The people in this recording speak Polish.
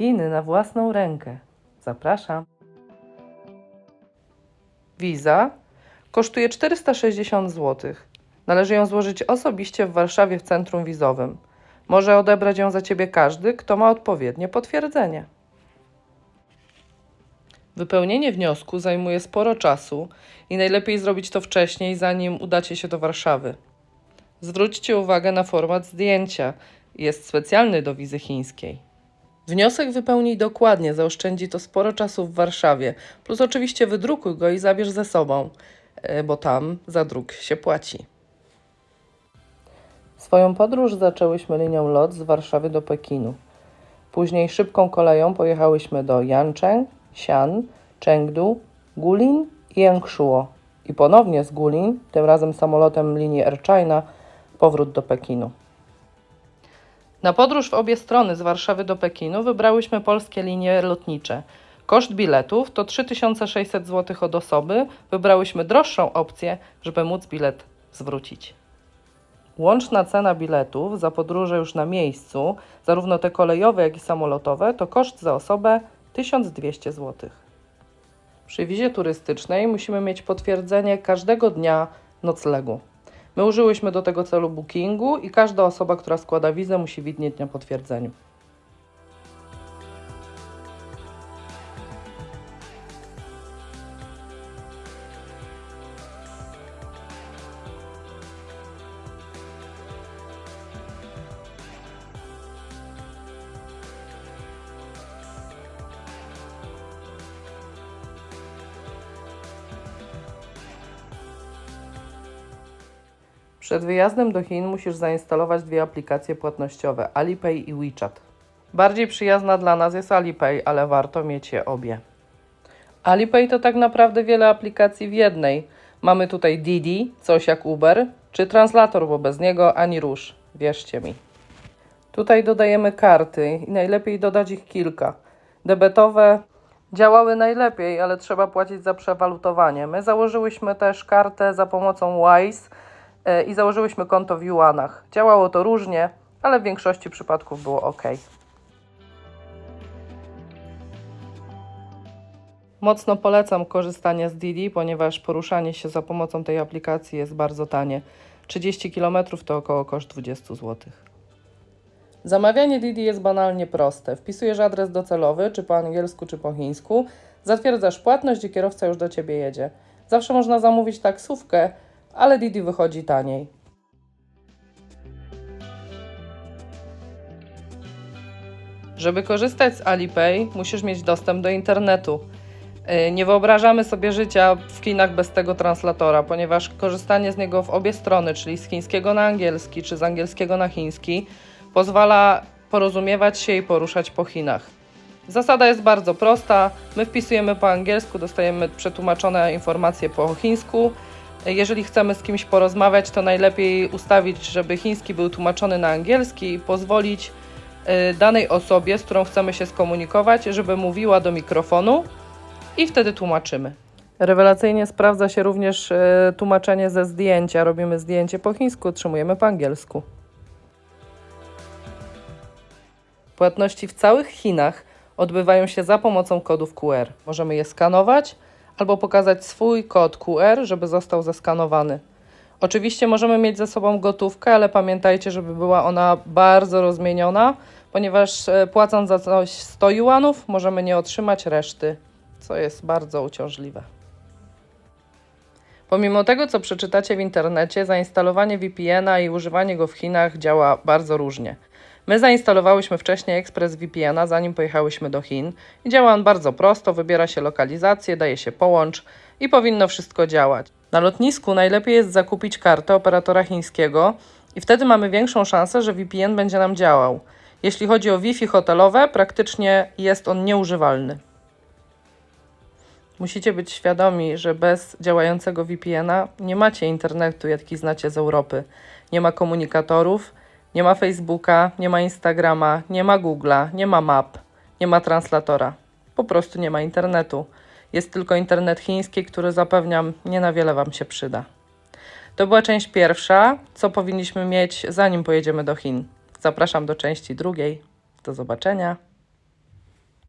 Chiny na własną rękę. Zapraszam. Wiza kosztuje 460 zł. Należy ją złożyć osobiście w Warszawie w centrum wizowym. Może odebrać ją za ciebie każdy, kto ma odpowiednie potwierdzenie. Wypełnienie wniosku zajmuje sporo czasu i najlepiej zrobić to wcześniej, zanim udacie się do Warszawy. Zwróćcie uwagę na format zdjęcia. Jest specjalny do wizy chińskiej. Wniosek wypełnij dokładnie, zaoszczędzi to sporo czasu w Warszawie. Plus oczywiście wydrukuj go i zabierz ze sobą, e, bo tam za druk się płaci. Swoją podróż zaczęłyśmy linią LOT z Warszawy do Pekinu. Później szybką koleją pojechałyśmy do Yancheng, Xi'an, Chengdu, Gulin i Yangshuo. I ponownie z Gulin, tym razem samolotem linii Air China, powrót do Pekinu. Na podróż w obie strony z Warszawy do Pekinu wybrałyśmy polskie linie lotnicze. Koszt biletów to 3600 zł od osoby. Wybrałyśmy droższą opcję, żeby móc bilet zwrócić. Łączna cena biletów za podróże już na miejscu, zarówno te kolejowe, jak i samolotowe, to koszt za osobę 1200 zł. Przy wizie turystycznej musimy mieć potwierdzenie każdego dnia noclegu. My użyłyśmy do tego celu bookingu i każda osoba, która składa wizę, musi widnieć na potwierdzeniu. Przed wyjazdem do Chin musisz zainstalować dwie aplikacje płatnościowe Alipay i WeChat. Bardziej przyjazna dla nas jest Alipay, ale warto mieć je obie. Alipay to tak naprawdę wiele aplikacji w jednej. Mamy tutaj Didi, coś jak Uber, czy translator, bo bez niego ani rusz, wierzcie mi. Tutaj dodajemy karty i najlepiej dodać ich kilka. Debetowe działały najlepiej, ale trzeba płacić za przewalutowanie. My założyłyśmy też kartę za pomocą Wise i założyłyśmy konto w Yuanach. Działało to różnie, ale w większości przypadków było ok. Mocno polecam korzystanie z Didi, ponieważ poruszanie się za pomocą tej aplikacji jest bardzo tanie. 30 km to około koszt 20 zł. Zamawianie Didi jest banalnie proste. Wpisujesz adres docelowy, czy po angielsku, czy po chińsku, zatwierdzasz płatność i kierowca już do ciebie jedzie. Zawsze można zamówić taksówkę, ale Didi wychodzi taniej. Żeby korzystać z Alipay, musisz mieć dostęp do internetu. Yy, Nie wyobrażamy sobie życia w Chinach bez tego translatora, ponieważ korzystanie z niego w obie strony, czyli z chińskiego na angielski, czy z angielskiego na chiński, pozwala porozumiewać się i poruszać po Chinach. Zasada jest bardzo prosta. My wpisujemy po angielsku, dostajemy przetłumaczone informacje po chińsku. Jeżeli chcemy z kimś porozmawiać, to najlepiej ustawić, żeby chiński był tłumaczony na angielski i pozwolić y, danej osobie, z którą chcemy się skomunikować, żeby mówiła do mikrofonu i wtedy tłumaczymy. Rewelacyjnie sprawdza się również y, tłumaczenie ze zdjęcia. Robimy zdjęcie po chińsku, otrzymujemy po angielsku. Płatności w całych Chinach odbywają się za pomocą kodów QR. Możemy je skanować albo pokazać swój kod QR, żeby został zeskanowany. Oczywiście możemy mieć ze sobą gotówkę, ale pamiętajcie, żeby była ona bardzo rozmieniona, ponieważ e, płacąc za coś 100 juanów możemy nie otrzymać reszty, co jest bardzo uciążliwe. Pomimo tego, co przeczytacie w internecie, zainstalowanie VPN-a i używanie go w Chinach działa bardzo różnie. My zainstalowałyśmy wcześniej Express VPN-a, zanim pojechałyśmy do Chin. Działa on bardzo prosto, wybiera się lokalizację, daje się połącz i powinno wszystko działać. Na lotnisku najlepiej jest zakupić kartę operatora chińskiego i wtedy mamy większą szansę, że VPN będzie nam działał. Jeśli chodzi o Wi-Fi hotelowe, praktycznie jest on nieużywalny. Musicie być świadomi, że bez działającego VPN-a nie macie internetu, jaki znacie z Europy. Nie ma komunikatorów, nie ma Facebooka, nie ma Instagrama, nie ma Google'a, nie ma map, nie ma translatora. Po prostu nie ma internetu. Jest tylko internet chiński, który zapewniam nie na wiele Wam się przyda. To była część pierwsza, co powinniśmy mieć zanim pojedziemy do Chin. Zapraszam do części drugiej. Do zobaczenia.